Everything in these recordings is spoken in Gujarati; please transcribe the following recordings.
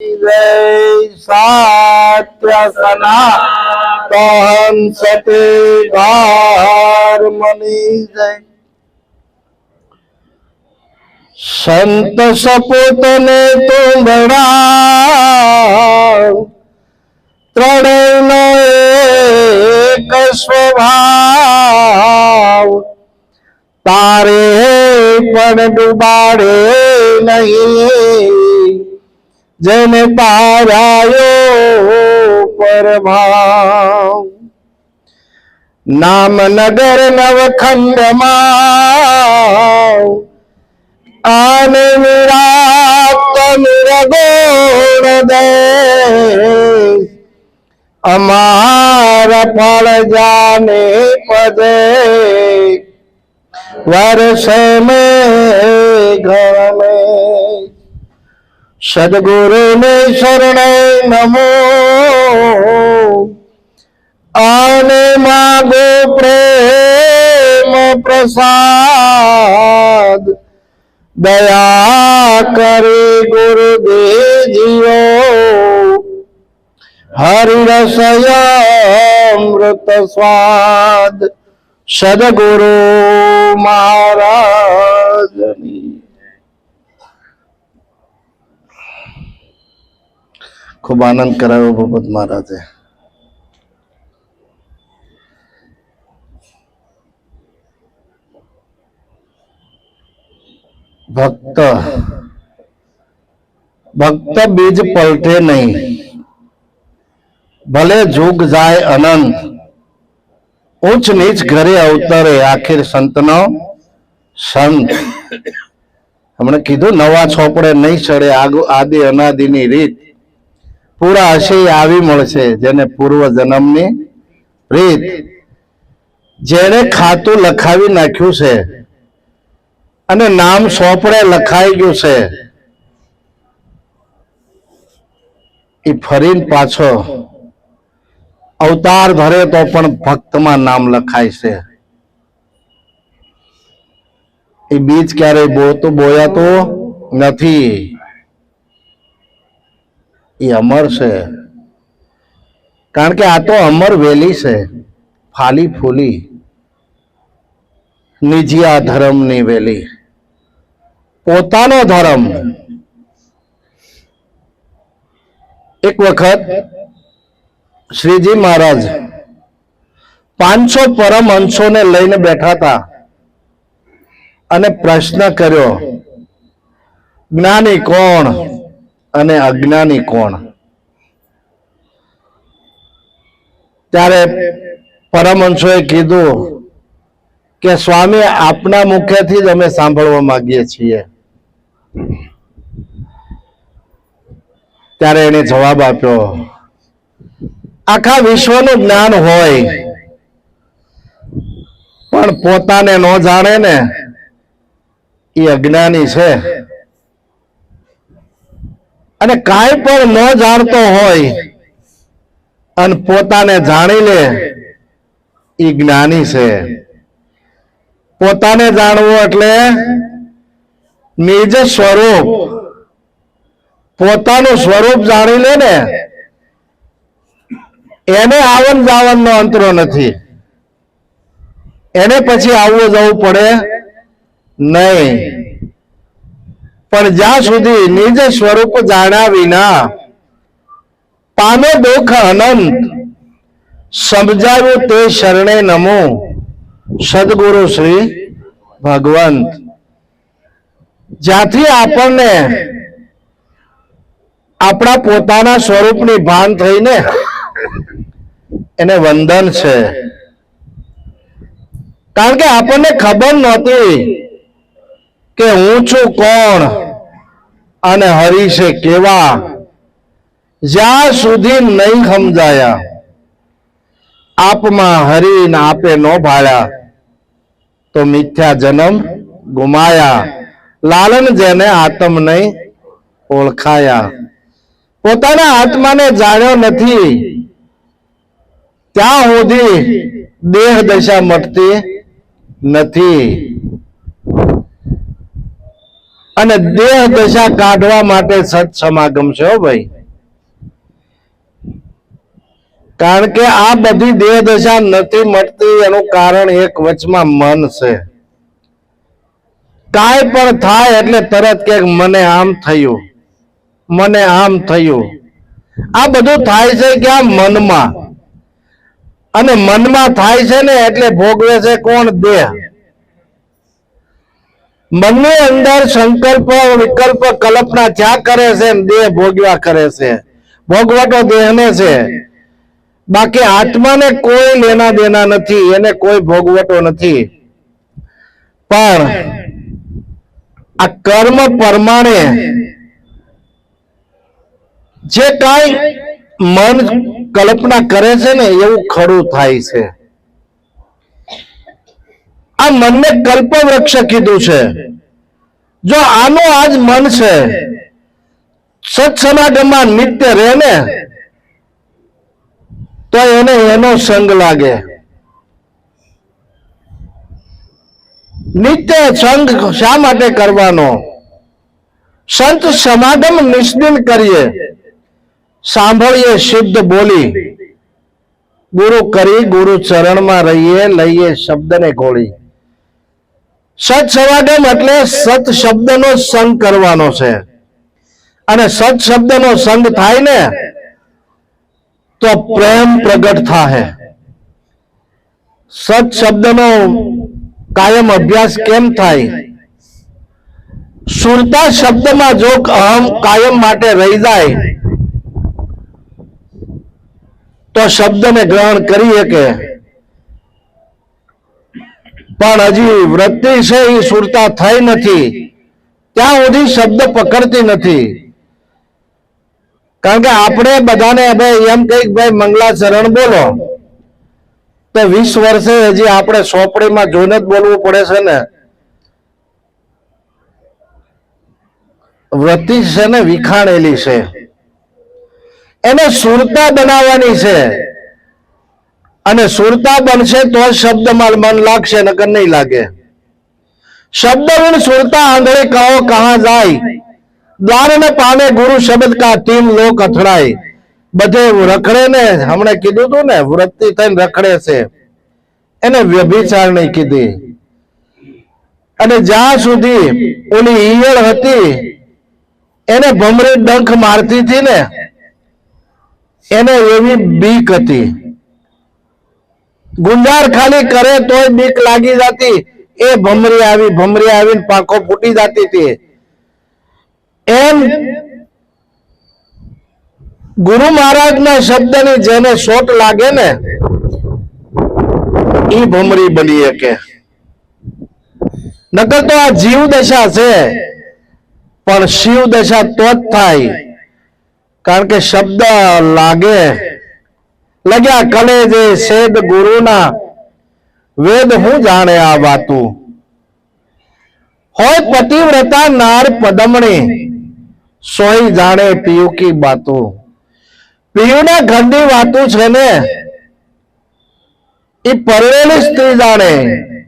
જય સાત્ય સનાતન સતે ધર્મની જય સંત સપૂતને તુંબડા ત્રણેયનો એક સ્વભાવ તારે પણ ડુબાડે નહીં જેને પારાયો પરમા નામનગર નવખંડમાં આને વિરાતન રગોણ દે અમાર ફળ જાને પદે વર્ષ મેં ઘર મેં સદગુરુ ને શરણે નમો. અને માગો પ્રેમ પ્રસાદ. દયા કરે ગુરુદેજીઓ હરિરસયામૃત સ્વાદ. સદગુરુ મહારાજની ખૂબ આનંદ કરાવ્યો ભગવત મહારાજે. ભક્ત ભક્ત બીજ પલટે નહીં. ભલે જુગ જાય અનંત ઉચ્ચ નીચ ઘરે અવતરે, આખિર સંતનો સંત. હમણાં કીધું, નવા છોપડે નહીં ચડે આદિ અનાદિની રીત. પૂરા હશે આવી મળશે જેને પૂર્વ જન્મની રીત. જેણે ખાતું લખાવી નાખ્યું છે અને નામ સોંપડે લખાઈ ગયું છે. એ ફરીને પાછો અવતાર ધરે તો પણ ભક્તમાં નામ લખાય છે. એ બીજ ક્યારેય બોતું, બોયાતું નથી. એ અમર છે. કારણ કે આ તો અમર વેલી છે. ફાલી ફૂલી. નિજિયા ધર્મની વેલી. પોતાનો ધર્મ. એક વખત શ્રીજી મહારાજ પાંચસો પરમ અંશોને લઈને બેઠા હતા અને પ્રશ્ન કર્યો, જ્ઞાની કોણ? અને અજ્ઞાની કોણ? ત્યારે પરમહંસોએ કીધું કે, સ્વામી, આપના મુખેથી જ અમે સાંભળવા માંગીએ છીએ. ત્યારે એને જવાબ આપ્યો, આખા વિશ્વનું જ્ઞાન હોય, પણ પોતાને ન જાણે ને, એ અજ્ઞાની છે. અને કાંઈ પણ ન જાણતો હોય અને પોતાને જાણી લે એ જ્ઞાની છે. પોતાને જાણવું એટલે નિજ સ્વરૂપ, પોતાનું સ્વરૂપ જાણી લે ને, એને આવન જાવનનો અંતરો નથી. એને પછી આવવું જવું પડે નહીં. પણ જ્યાં સુધી નિજ સ્વરૂપ જાણ્યા વિના પામે દુઃખ અનંત, સમજાવ્યું તે શરણે નમો સદગુરુ શ્રી ભગવંત. જ્યાંથી આપણને આપણા પોતાના સ્વરૂપની ભાન થઈને એને વંદન છે. કારણ કે આપણને ખબર નહોતી કે હું છું કોણ. અને હરિ છે કેવા? જ્યાં સુધી નહીં સમજાયા, આપમાં હરિને આપે નો ભાળ્યા, તો મિથ્યા જન્મ ગુમાયા. લાલન જેને આત્મ નહીં ઓળખાયા. પોતાના આત્માને જાણ્યો નથી. ત્યાં સુધી દેહ દશા મટતી નથી. અને દેહ દશા કાઢવા માટે સત સમાગમ છે ભાઈ. કારણ કે આ બધી દેહ દશા નથી મટતી એનું કારણ એક વચમાં મન છે. કાંઈ પણ થાય એટલે તરત કે મને આમ થયું, મને આમ થયું. આ બધું થાય છે કે આ મનમાં. અને મનમાં થાય છે ને એટલે ભોગવે છે કોણ? દેહ. મનની અંદર સંકલ્પ, વિકલ્પ, કલ્પના ક્યાં કરે છે દેહ ભોગવા કરે છે. ભોગવટો દેહને છે. બાકી આત્માને કોઈ લેના દેના નથી, એને કોઈ ભોગવટો નથી. પણ આ કર્મ પ્રમાણે જે કાંઈ મન કલ્પના કરે છે ને એવું ખડું થાય છે. આ મનને કલ્પ વૃક્ષ કીધું છે. જો આનું આજ મન છે, સત્સમાગમમાં નિત્ય રહે ને તો એને એનો સંગ લાગે. નિત્ય સંગ શા માટે કરવાનો? સંત સમાગમ નિષ્દિન કરીએ. સાંભળીએ શુદ્ધ બોલી. ગુરુ કરી, ગુરુ ચરણમાં રહીએ, લઈએ શબ્દને ગોળી. સત સવાડમ એટલે સત શબ્દનો સંગ કરવાનો છે. અને સત શબ્દનો સંગ થાય ને, તો પ્રેમ પ્રગટ થાય સત શબ્દનો કાયમ અભ્યાસ કેમ થાય? સુરતા શબ્દમાં જો અહમ કાયમ માટે રહી જાય, તો શબ્દને ગ્રહણ કરી શકે. પણ હજી વૃત્તિ છે એ સુરતા થઈ નથી. ત્યાં સુધી શબ્દ પકડતી નથી. કારણ કે આપણે બધાને ભાઈ એમ કંઈક ભાઈ મંગલાચરણ બોલો. તો વીસ વર્ષે હજી આપણે સોપડીમાં જોઈને જ બોલવું પડે છે ને. વૃત્તિ છે ને વિખાણેલી છે. એને સુરતા બનાવવાની છે. અને સુરતા બનશે તો જ શબ્દમાં મન લાગશે, નકર નહીં લાગે. શબ્દ સુરતા આંધળે કહો કહા જાય. દ્વાર ને પામે ગુરુ શબ્દ કા તીન લોક અથડાય. બધે રખડે ને, હમણે કીધું તું ને, વૃત્તિ થઈને રખડે છે. એને વ્યભિચાર નહીં કીધી. અને જ્યાં સુધી ઓલી ઈયળ હતી, એને ભમરી ડંખ મારતી હતી ને, એને એવી બીક હતી. ગુંજાર ખાલી કરે તોય બીક લાગી જતી. એ ભમરી આવી, ભમરી આવીને પાંખો ફૂટી જતી હતી. એમ ગુરુ મહારાજના શબ્દની જેને શોટ લાગે ને, ઈ ભમરી બની શકે. નકર તો આ જીવ દશા છે, પણ શિવ દશા તો જ થાય. કારણ કે શબ્દ લાગે લગ્યા કલે જે શેદ ગુરુના. વેદ હું જાણે આ વાતું? હોય પતિવ્રતા નાર પદમણી. સોય જાણે પિયુ કી બાતું? પિયુના ઘરની વાતું છે ને? એ પરવેલી સ્ત્રી જાણે.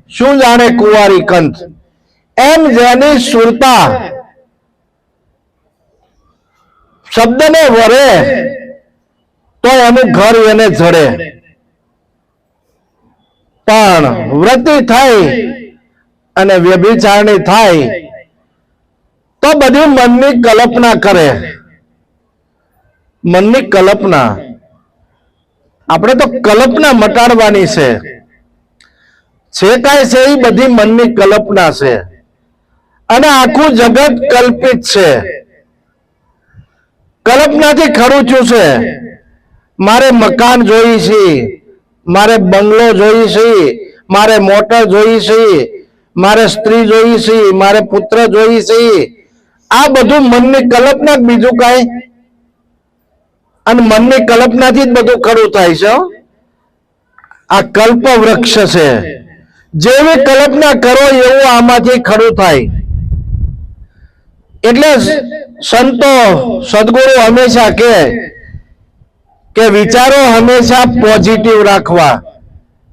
શું જાણે કુંવારી કંઠ? એમ જેની સુરતા. શબ્દને વરે. તો એનું ઘર એને જડે. પણ વૃત્તિ થઈ અને વ્યભિચારણી થાય તો બધી મનની કલ્પના કરે. મનની કલ્પના. આપણે તો કલ્પના મટાડવાની છે. છે કાંઈ છે એ બધી મનની કલ્પના છે. અને આખું જગત કલ્પિત છે. કલ્પનાથી ખરું છે. મારે મકાન જોઈ છે, મારે બંગલો જોઈ છે, મારે મોટર જોઈ છે, મારે સ્ત્રી જોઈ છે, મારે પુત્ર જોઈ છે. આ બધું મનની કલ્પના બીજું કાંઈ. અને મનની કલ્પનાથી જ બધું ખરું થાય છે. આ કલ્પ વૃક્ષ છે. જેવી કલ્પના કરો એવું આમાંથી ખરું થાય. એટલે સંતો, સદગુરુ હંમેશા કહે કે વિચારો હંમેશા પોઝિટિવ રાખવા.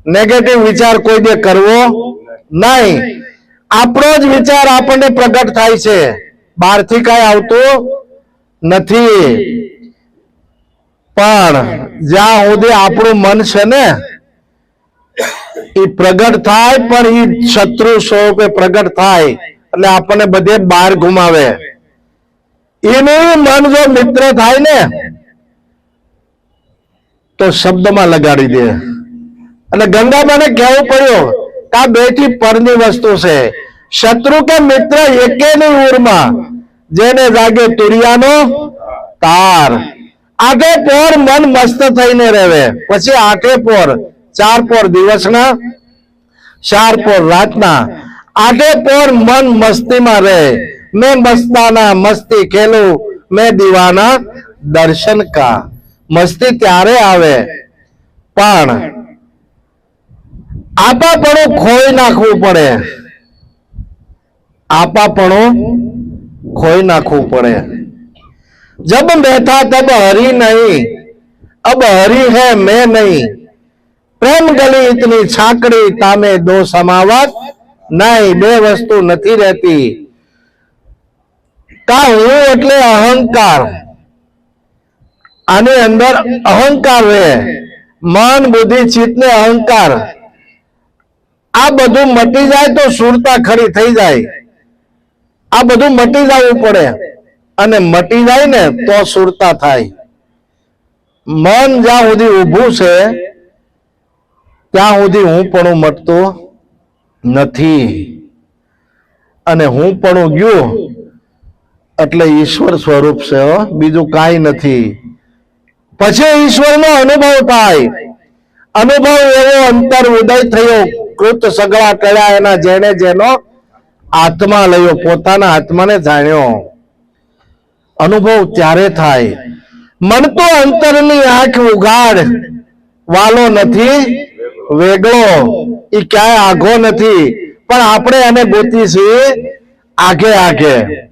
નેગેટિવ વિચાર કોઈ દે કરવો નહીં. આપણો જ વિચાર આપણને પ્રગટ થાય છે. બહારથી કાંઈ આવતું નથી. પણ જ્યાં સુધી આપણું મન છે ને, એ પ્રગટ થાય, પણ એ શત્રુ સ્વરૂપે પ્રગટ થાય, એટલે આપણને બધે બહાર ઘુમાવે એનું મન જો મિત્ર થાય ને તો શબ્દમાં લગાડી દે. અને ગંગાબાને કહેવું પડ્યું કે આ બેથી પરની વસ્તુ છે. શત્રુ કે મિત્ર એકે ની ઉરમાં જેને જાગે તુરિયાનો તાર. આઠે પોર મન મસ્ત થઈને રહે પછી આઠે પોર, ચાર પોર દિવસના, ચાર પોર રાતના. આઠે પોર મન મસ્તીમાં રહે. મેં મસ્તાના મસ્તી ખેલું. મેં દીવાના દર્શન કા. મસ્તી ત્યારે આવે? પણ આપાપણું ખોઈ નાખવું પડે. આપાપણું ખોઈ નાખવું પડે. જબ બેઠા તબ હરી નહીં, અબ હરી હે મેં નહીં. પ્રેમ ગલી ઇતની છાકડી તામે દો સમાવત નહીં, બે વસ્તુ નથી રહેતી. કા હું એટલે અહંકાર? આની અંદર અહંકાર રહે. મન, બુદ્ધિ, ચિત્ત ને અહંકાર. આ બધું મટી જાય તો સુરતા ખરી થઈ જાય. આ બધું મટી જવું પડે. અને મટી જાય ને તો સુરતા થાય. મન જ્યાં સુધી ઊભું છે, ત્યાં સુધી હું પણ મટતો નથી. અને હું પણ ગયું, એટલે ઈશ્વર સ્વરૂપ છે બીજું કાંઈ નથી. પછી ઈશ્વરનો અનુભવ થાય. અનુભવ એવો અંતર ઉદય થયો. કૃત સગળા ટળ્યા એના જેને જેનો આત્મા લયો. પોતાના આત્માને જાણ્યો. અનુભવ ત્યારે થાય. મન તો અંતરની આંખ ઉગાડ. વાલો નથી, વેગળો. એ ક્યાંય આઘો નથી. પણ આપણે એને ગોતીશું આગે આગે.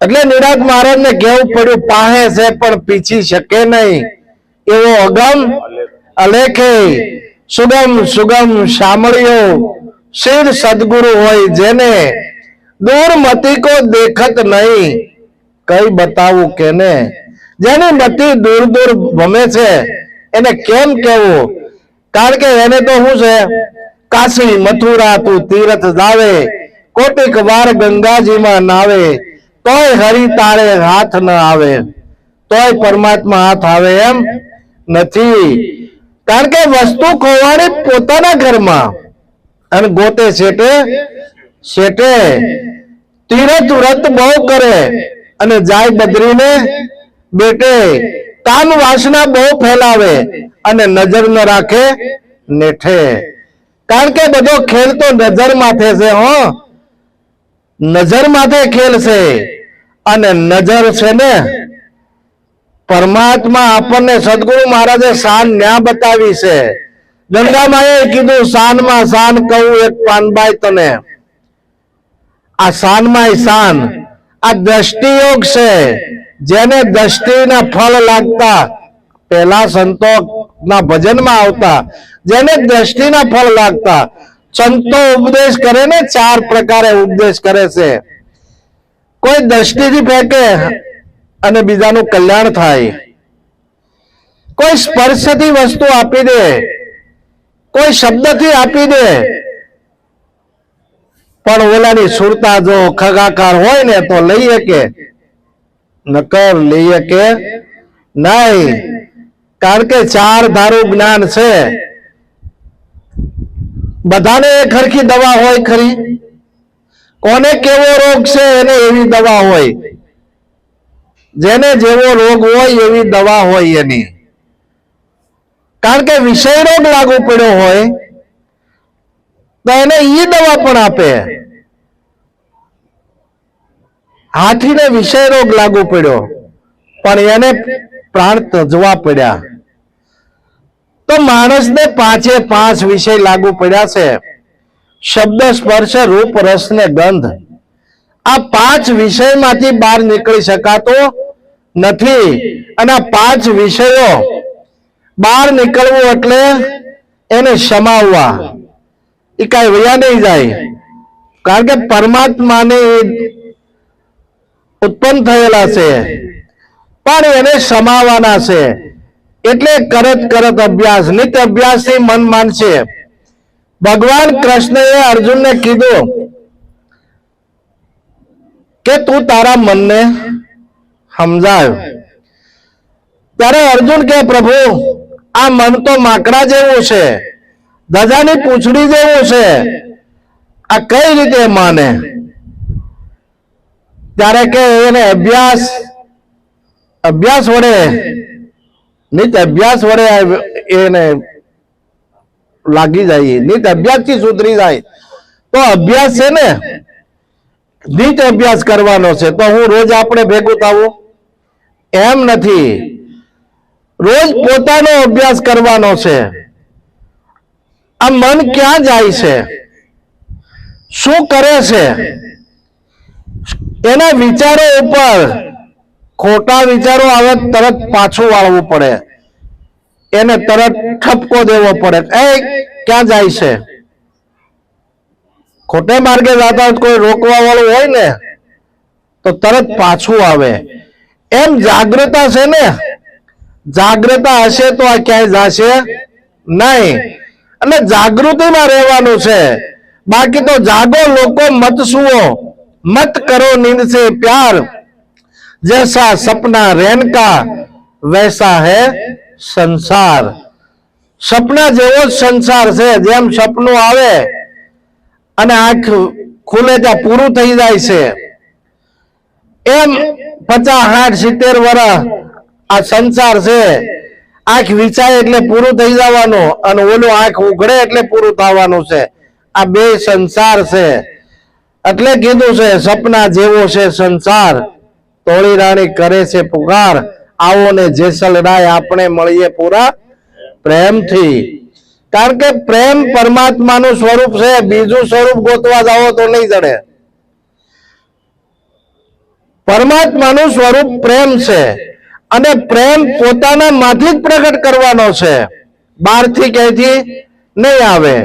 એટલે નિરાજ મહારાજ ને કેવું પડ્યું, પાહે છે પણ પીછી શકે નહીં. એવો અગમ અલેખે, સુગમ સુગમ સાંભળ્યો શિર સદગુરુ હોય જેને દૂર મતી કો દેખત નહીં. કઈ બતાવું કેને? જેની મતી દૂર દૂર ભમે છે, એને કેમ કેવું કારણ કે એને તો શું છે? કાશી, મથુરા તું તીરથ જાવે, કોટીક વાર ગંગાજીમાં નાવે તોય હરી તારે હાથ ન આવે. તોય પરમાત્મા હાથ આવે એમ નથી. કારણ કે વસ્તુ ખોવાડી પોતાના ઘરમાં. અને ગોતે શેટે શેટે તીરથ વ્રત બહુ કરે અને જાય બદરીને બેટે. કામ વાસના બહુ ફેલાવે અને નજર ન રાખે નેઠે. કારણ કે બધો ખેલ તો નજર માથે છે, હો. નજર માથે ખેલ છે. અને નજર છે ને, પરમાત્મા આપણને સદગુરુ મહારાજે શાન ન્યા બતાવી છે. ગંગામાએ કીધું શાનમાં શાન કહું એક પાનભાઈ તને. આ શાનમાં શાન આ દ્રષ્ટિયોગ છે. જેને દ્રષ્ટિના ફળ લાગતા પેલા સંતો ના ભજનમાં આવતા, જેને દ્રષ્ટિના ફળ લાગતા, સંતો ઉપદેશ કરે ને ચાર પ્રકારે ઉપદેશ કરે છે. કોઈ દ્રષ્ટિથી ફેંકે અને બીજાનું કલ્યાણ થાય. કોઈ સ્પર્શથી વસ્તુ આપી દે, કોઈ શબ્દથી આપી દે, પણ ઓલાની સુરતા જો ખગાકાર હોય ને તો લઈ શકે, નકર લઈ શકે નહીં. કારણ કે ચાર ધારું જ્ઞાન છે. બધાને એક સરખી દવા હોય ખરી. કોને કેવો રોગ છે એને એવી દવા હોય. જેને જેવો રોગ હોય એવી દવા હોય એની. કારણ કે વિષય રોગ લાગુ પડ્યો હોય, તો એને ઈ દવા પણ આપે. હાથીને વિષય રોગ લાગુ પડ્યો, પણ એને પ્રાણ તજવા પડ્યા. તો માણસને પાંચે પાંચ વિષય લાગુ પડ્યા છે. શબ્દ સ્પર્શ, રૂપ, રસ ને ગંધ. આ પાંચ વિષયમાંથી બહાર નીકળી શકાતો નથી. અને પાંચ વિષયો બહાર નીકળવું એટલે એને સમાવવા. એ કાંઈ વયા નહીં જાય. કારણ કે પરમાત્માને ઉત્પન્ન થયેલા છે. પણ એને સમાવાના છે. એટલે કરત કરત અભ્યાસ, નિત્ય અભ્યાસથી મન માનશે. ભગવાન કૃષ્ણએ અર્જુનને કીધું કે તું તારા મનને સમજાવ ત્યારે અર્જુન કે પ્રભુ, આ મન તો માકડા જેવું છે, ધજાની પૂંછડી જેવું છે. આ કઈ રીતે માને? ત્યારે કે, એને અભ્યાસ અભ્યાસ વડે, નિત અભ્યાસ વડે એને લાગી જાય. નિત અભ્યાસથી સુધરી જાય. તો અભ્યાસ છે ને? નિત અભ્યાસ કરવાનો છે. તો હું રોજ આપણે ભેગું થવું એમ નથી. રોજ પોતાનો અભ્યાસ કરવાનો છે. આ મન ક્યાં જાય છે? શું કરે છે? એના વિચારો ઉપર ખોટા વિચારો આવે તરત પાછું વાળવું પડે. એને તરત ઠપકો દેવો પડે. એ ક્યાં જાય છે? ખોટે માર્ગે જતા કોઈ રોકવા વાળું હોય ને, તો તરત પાછું આવે. એમ જાગૃતા છે ને? જાગૃતા હશે તો આ ક્યાંય જશે નહીં. અને જાગૃતિમાં રહેવાનું છે. બાકી તો જાગો, લોકો મત સુવો. મત કરો નીંદ સે પ્યાર. જૈસા સપના રેનકા, વૈસા હે સંસાર. સપના જેવો જ સંસાર છે, જેમ સપનું આવે અને આંખ ખુલે ત્યાં પૂરું થઈ જાય છે. એમ પચાસ, સાઠ, સિત્તેર વર્ષ આ સંસાર છે. આંખ વિચાય એટલે પૂરું થઈ જવાનું અને ઓલું આંખ ઉઘડે એટલે પૂરું થવાનું છે. આ બે સંસાર છે. એટલે કીધું છે, સપના જેવો છે સંસાર. તોળી રાણી કરે છે પુકાર. આવો ને જેસલ રાય, આપણે મળીએ પૂરા પ્રેમથી. કારણ કે પ્રેમ પરમાત્માનું સ્વરૂપ છે, બીજું સ્વરૂપ ગોતવા જાઓ તો નહીં જડે. પરમાત્માનું સ્વરૂપ પ્રેમ છે અને પ્રેમ પોતાના માંથી જ પ્રગટ કરવાનો છે. બહારથી ક્યાંયથી? નહીં આવે.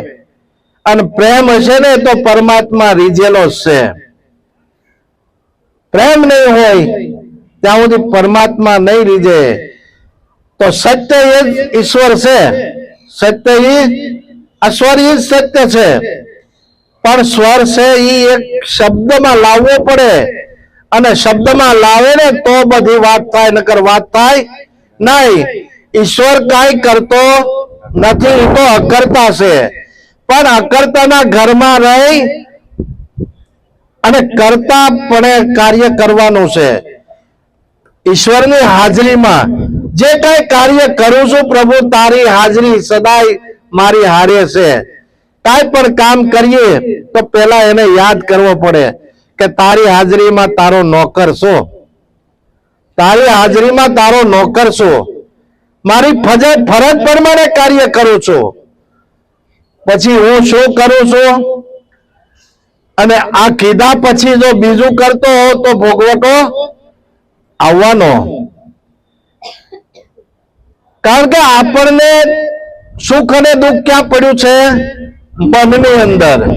અને પ્રેમ હશે ને તો પરમાત્મા રીઝેલો છે. પ્રેમ નહીં હોય, ત્યાં સુધી પરમાત્મા નહીં રીઝે. તો સત્ય એ જ ઈશ્વર છે. સત્ય એ અશ્વર એ જ સત્ય છે. પણ સ્વર છે એ એક શબ્દમાં લાવવો પડે. અને શબ્દમાં લાવે ને તો બધી વાત થાય, નકર વાત થાય નહીં. ઈશ્વર કાંઈ કરતો નથી તો અકર્તા છે. પણ અકર્તાના ઘરમાં રહી અને કરતા પણ કાર્ય કરવાનું છે. ઈશ્વરની હાજરીમાં જે કઈ કાર્ય કરું છું, પ્રભુ, તારી હાજરી સદાય મારી હારે છે. કાંઈ પણ કામ કરીએ, તો પેલા એને યાદ કરવો પડે કે તારી હાજરીમાં તારો નોકર છો. તારી હાજરીમાં તારો નોકર છો. મારી ફજે ફરજ પ્રમાણે કાર્ય કરું છું. પછી હું શું કરું છું? અને આ કીધા પછી જો બીજું કરતો હો તો ભોગવટો આવવાનો. કારણ કે આપણને સુખ અને દુઃખ ક્યાં પડ્યું છે? મનની અંદર.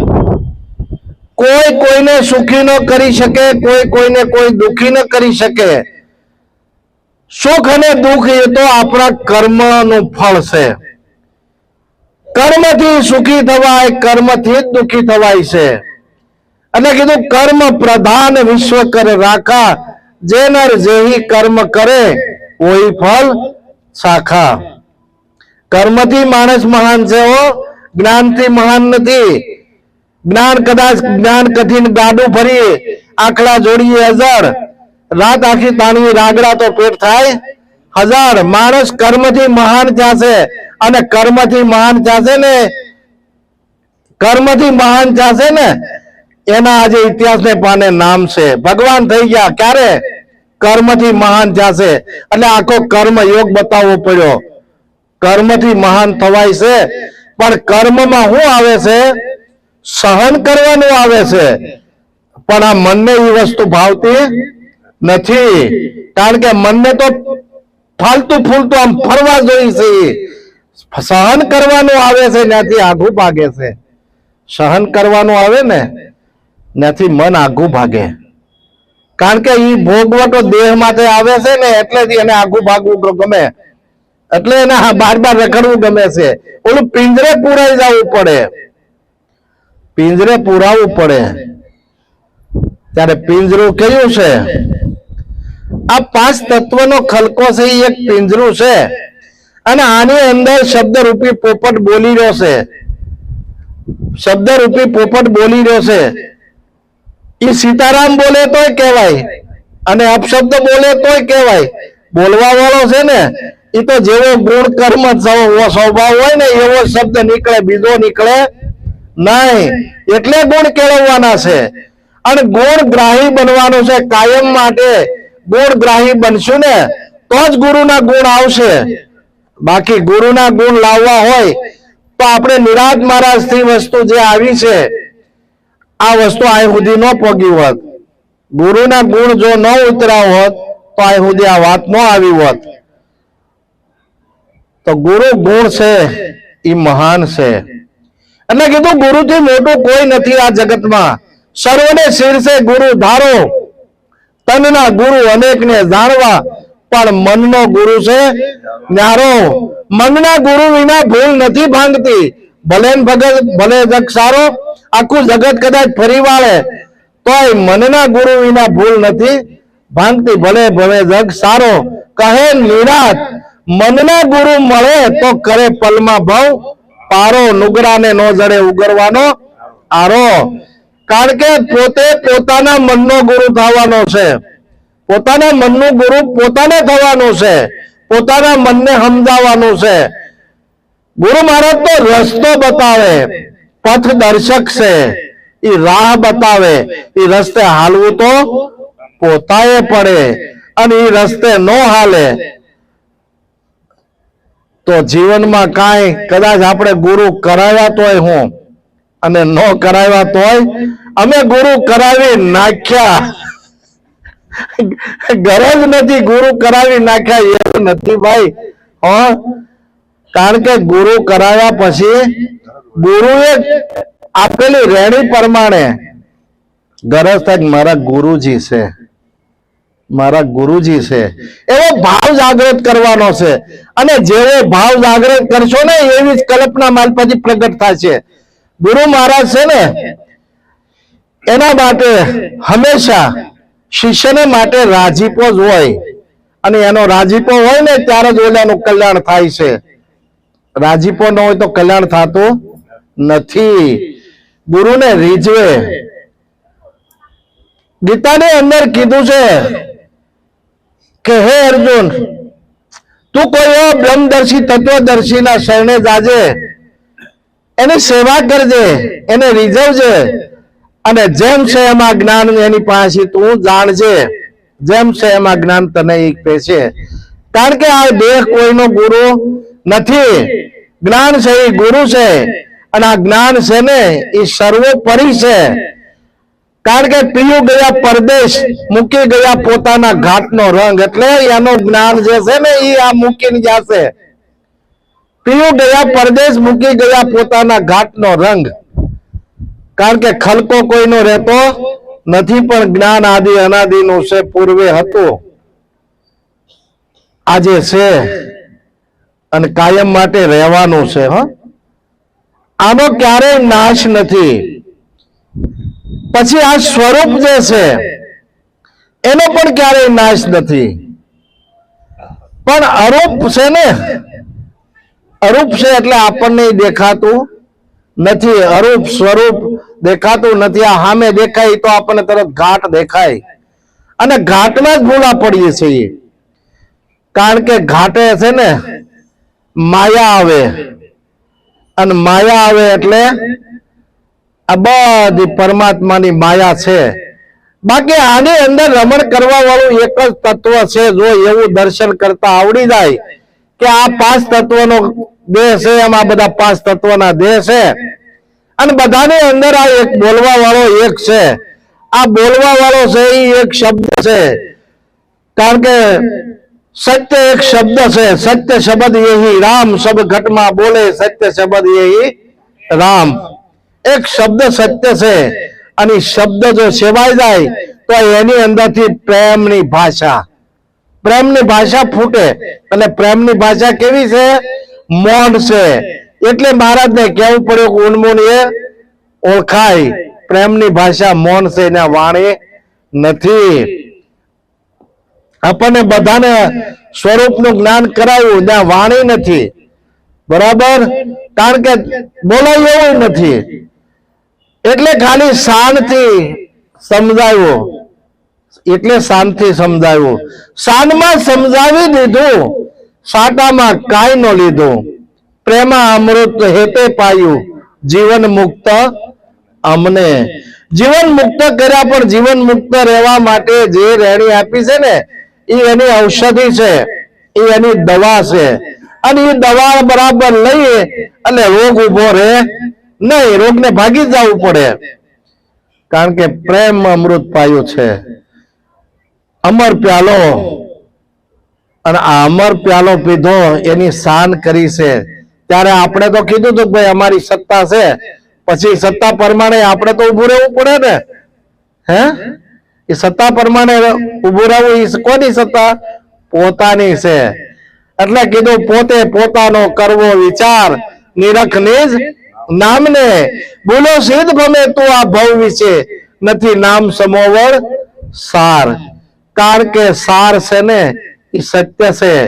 કોઈ કોઈને સુખી ન કરી શકે, કોઈ કોઈને કોઈ દુખી ન કરી શકે. સુખ અને દુઃખ એ તો આપણા કર્મનું ફળ છે. કર્મથી સુખી થવાય, કર્મથી જ દુઃખી થવાય છે. અને કીધું કર્મ પ્રધાન વિશ્વ કરે રાખા. જે નર કર્મ કરે ઓઈ ફળ શાખા. કર્મથી માણસ મહાન છે જ્ઞાનથી મહાન નથી. જ્ઞાન કદાચ જ્ઞાન કઠિન ગાડું ફરી આંકડા જોડીએ હજાર. રાત આખી તાણી રાગડા તો પેટ થાય. હજાર. માણસ કર્મથી મહાન થશે અને કર્મથી મહાન થશે ને? કર્મથી મહાન થશે ને? એના આજે ઇતિહાસને પાને નામ છે. ભગવાન થઈ ગયા. ક્યારે? કર્મથી મહાન થશે એટલે આખો કર્મ યોગ બતાવવો પડ્યો. કર્મથી મહાન થવાય છે. પણ કર્મમાં શું આવે છે? સહન કરવાનું આવે છે. પણ આ મનને એ વસ્તુ ભાવતી નથી. કારણ કે મનને તો ફાલતું ફૂલતું આમ ફરવા જોઈ છે સહન કરવાનું આવે છે, ત્યાંથી આઘું ભાગે છે. સહન કરવાનું આવે ને, ત્યાંથી મન આઘું ભાગે. કારણ કે એ ભોગવટો દેહ માટે આવે છે ને એટલે એને આગું ભાગવું ગમે. એટલે એને બાર બાર રખડવું ગમે છે. ઓલું પિંજરે પુરાઈ જવું પડે. પિંજરે પુરાવું પડે. ત્યારે પિંજરું કયું છે? આ પાંચ તત્વનો ખલકો છે એ એક પિંજરું છે. અને આની અંદર શબ્દરૂપી પોપટ બોલી રહ્યો છે. શબ્દરૂપી પોપટ બોલી રહ્યો છે. એ સીતારામ બોલે તોય કહેવાય. અને અપશબ્દ બોલે તોય કહેવાય. બોલવા વાળો છે ને એ તો જેવો ગુણ કર્મ સ્વભાવ હોય ને, એવો શબ્દ નીકળે, બીજો નીકળે નહીં. એટલે ગુણ કેળવવાના છે. અને ગુણ ગ્રાહી બનવાનું છે કાયમ માટે. ગુણ ગ્રાહી બનશું ને, તો જ ગુરુના ગુણ આવશે. બાકી ગુરુના ગુણ લાવવા હોય, તો આપણે નિરાજ મહારાજથી વસ્તુ જે આવી છે આ વસ્તુ અહીં ન પગી હોત. ગુરુના ગુણ જો ન ઉતર્યા હોત, તો અહીં આ વાત ન આવી હોત. તો ગુરુ ગુણ છે એ મહાન છે. એટલે કીધું ગુરુથી મોટું કોઈ નથી આ જગતમાં. સર્વને શીર્ષે ગુરુ ધારો. તનના ગુરુ અનેકને જાણવા. પણ મનનો ગુરુ છે, ન્યારો. મનના ગુરુ વિના ભૂલ નથી ભાંગતી. ભલે ભગત, ભલે જગ સારો, આખું જગત કદાચ ફરી વાળે, તોય મનના ગુરુ વિના ભૂલ નથી. ભાંગતી ભલે ભલે જગ સારો, કહે નિરાત, મનના ગુરુ મળે તો કરે પલમાં ભવ, પારો નુગરાને નો જડે ઉગરવાનો આરો. કારણ કે પોતે પોતાના મનનો ગુરુ થવાનો છે. પોતાના મનનું ગુરુ પોતાને થવાનું છે. પોતાના મનને સમજાવવાનું છે. ગુરુ મહારાજ તો રસ્તો બતાવે પથ દર્શક છે. એ રાહ બતાવે. એ રસ્તે હાલવું તો પોતાએ પડે અને એ રસ્તે નો હાલે. તો જીવનમાં કાંઈ કદાચ આપણે ગુરુ કરાવ્યા તોય હું અને ન કરાવ્યા તોય અમે ગુરુ કરાવી નાખ્યા. ગરજ નથી ગુરુ કરાવી નાખ્યા એ નથી ભાઈ. હા? કારણ કે ગુરુ કરાવ્યા પછી ગુરુએ આપેલી રેણી પ્રમાણે ગરજ થાય મારા ગુરુજી છે. મારા ગુરુજી છે. એવો ભાવ જાગૃત કરવાનો છે. અને જેવો ભાવ જાગૃત કરશો ને એવી જ કલ્પના માલ પછી પ્રગટ થશે ગુરુ મહારાજ છે ને, એના માટે હંમેશા શિષ્યને માટે રાજીપો જ હોય. અને એનો રાજીપો હોય ને, ત્યારે જ ઓલાનું કલ્યાણ થાય છે. રાજીપો ન હોય તો કલ્યાણ થતું નથી. ગુરુને રીઝવે. ગીતાની અંદર કીધું છે કે, હે અર્જુન, તું કોઈ એવો બ્રહ્મદર્શી, તત્વદર્શીના શરણે જાજે. એની સેવા કરજે, એને રીઝવજે. અને જેમ છે એમાં જ્ઞાન એની પાસે તું જાણજે. જેમ છે એમાં જ્ઞાન તને એક છે. કારણ કે આ દેહ કોઈનો ગુરુ નથી. જ્ઞાન છે એ ગુરુ છે અને આ જ્ઞાન છે ને એ સર્વોપરી છે. કારણ કે પિયુ ગયા પરદેશ, મૂકી ગયા પોતાના ઘાટનો રંગ. એટલે એનો જ્ઞાન જે છે ને એ આ મૂકીને જશે પિયુ ગયા પરદેશ, મૂકી ગયા પોતાના ઘાટનો રંગ. કારણ કે ખલકો કોઈનો રહેતો નથી, પણ જ્ઞાન આદિ અનાદિ નું છે, પૂર્વે હતું. આજે છે અને કાયમ માટે રહેવાનું છે, હા? આનો ક્યારેય નાશ નથી. પછી આ સ્વરૂપ જે છે, એનો પણ ક્યારેય નાશ નથી. પણ અરૂપ છે ને? અરૂપ છે એટલે આપણને દેખાતું નથી. અરૂપ સ્વરૂપ દેખાતું નથી. આ સામે દેખાય તો આપણને તરત ઘાટ દેખાય. અને ઘાટમાં જ ભૂલા પડીએ છીએ. કારણ કે ઘાટે છે ને માયા આવે. અને માયા આવે એટલે આ બધી પરમાત્માની માયા છે. બાકી આની અંદર રમણ કરવા વાળું એક જ તત્વ છે, જો એવું દર્શન કરતા આવડી જાય કે આ પાંચ તત્વનો દેહ છે, એમાં બધા પાંચ તત્વના દેહ છે. અને બધાની અંદર આ એક બોલવા વાળો એક છે. આ બોલવા વાળો છે, એ એક શબ્દ છે. કારણ કે સત્ય એક શબ્દ છે. સત્ય શબ્દ યહી રામ સબ ઘટમાં બોલે, સત્ય શબ્દ યહી રામ. એક શબ્દ સત્ય છે અને શબ્દ જો સેવાઈ જાય તો એની અંદરથી પ્રેમની ભાષા. પ્રેમની ભાષા ફૂટે. અને પ્રેમની ભાષા કેવી છે? મૌન છે. એટલે મહારાજને કહેવું પડ્યું કે ઉન્મૂન એ ઓળખાય. પ્રેમની ભાષા મૌન છે એના વાણી નથી. આપણને બધાને સ્વરૂપનું જ્ઞાન કરાવવું ત્યાં વાણી નથી. બરાબર? કારણ કે બોલાય નથી. એટલે ખાલી શાનથી સમજાવ્યો એટલે શાનથી સમજાવ્યું શાનમાં સમજાવી દીધું, સાટામાં કાંઈ ન લીધું. પ્રેમા અમૃત હેતે પાયું, જીવન મુક્ત અમને. જીવન મુક્ત કર્યા પણ જીવન મુક્ત રહેવા માટે જે રેણી આપી છે ને એ એની ઔષધિ છે. એ એની દવા છે. અને એ દવા બરાબર લઈએ એટલે રોગ ઊભો રહે. નહીં, રોગને ભાગી જવું પડે. કારણ કે પ્રેમ અમૃત પાયું છે. અમર પ્યાલો અને આ અમર પ્યાલો પીધો, એની શાન કરી છે. ત્યારે આપણે તો કીધું હતું ભાઈ અમારી સત્તા છે. પછી સત્તા પ્રમાણે આપણે તો ઉભું રહેવું પડે ને. હે? એ સત્તા પ્રમાણે ઉભું રહેવું એ કોની સત્તા? પોતાની છે. એટલે કીધું, પોતે પોતાનો કરવો વિચાર નિરખ નિજ નામને. બોલો, સિદ્ધ ભમે તું આ ભવ વિશે નથી નામ સમોવળ સાર. કારણ કે સાર છે ને, એ સત્ય છે.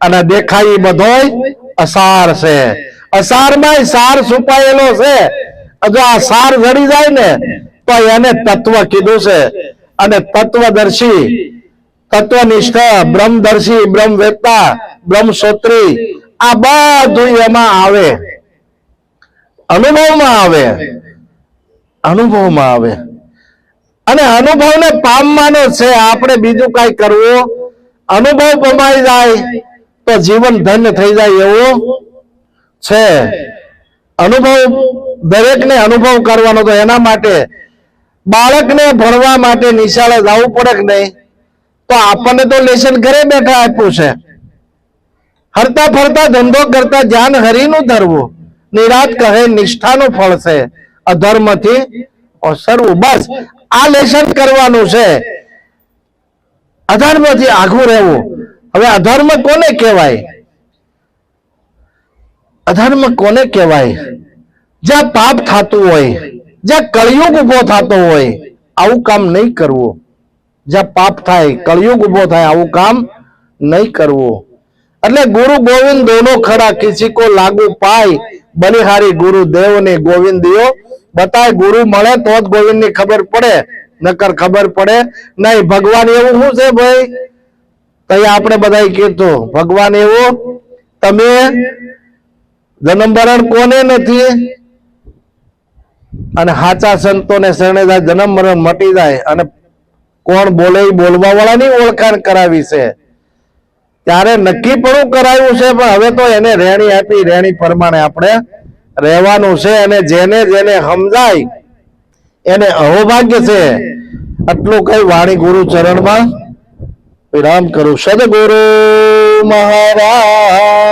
અને દેખાય બધોય અસાર છે. અસારમાં સાર છુપાયેલો છે. જો આ સાર જડી જાય ને, તો એને તત્વ કીધું છે. અને તત્વદર્શી, તત્વનિષ્ઠ, બ્રહ્મદર્શી બ્રહ્મવેતા બ્રહ્મશ્રોત્રી આ બધું એમાં આવે. અનુભવમાં આવે. અનુભવમાં આવે. અને અનુભવને પામવાનો છે, આપણે બીજું કઈ કરવું. અનુભવ પમાઈ જાય, તો જીવન ધન્ય થઈ જાય એવું છે. અનુભવ દરેકને અનુભવ કરવાનો તો એના માટે બાળકને ભણવા માટે નિશાળે જવું પડે કે નહીં? તો આપણને તો લેસન ઘરે બેઠા આપ્યું છે. હરતા ફરતા, ધંધો કરતા ધ્યાન હરીનું ધરવું. નિરાત કહે, નિષ્ઠાનું ફળ છે. અધર્મથી ઓસરવું બસ, આ લેસન કરવાનું છે. અધર્મથી આઘું રહેવું. હવે અધર્મ કોને કહેવાય? અધર્મ કોને કહેવાય? જ્યાં પાપ થતું હોય જ્યાં કળિયુગ ઊભો થતો હોય, આવું કામ નહીં કરવું. જ્યાં પાપ થાય, કળિયુગ ઊભો થાય, આવું કામ નહીં કરવું. એટલે ગુરુ ગોવિંદ દોનો ખરા કિસી કો લાગુ પાય, બલિહારી ગુરુ દેવ ને ગોવિંદ દિયો બતાય ગુરુ મળે તો જ ગોવિંદની ખબર પડે, નકર ખબર પડે નહીં. ભગવાન એવું શું છે ભાઈ? તો આપણે બધા કીધું, ભગવાન એવું, તમે જન્મ કોને નથી? અને હાચા સંતોને શરણે જાય, જન્મ મરણ મટી જાય અને કોણ બોલે બોલવા વાળાની ઓળખાણ કરાવી છે. ત્યારે નક્કી પણ કરાયું છે, પણ હવે તો એને રેણી આપી, રેણી પ્રમાણે આપણે રહેવાનું છે અને જેને જેને સમજાય એને અહોભાગ્ય છે. આટલું કઈ વાણી ગુરુ ચરણમાં વિરામ કરું. સદગુરુ મહારાજની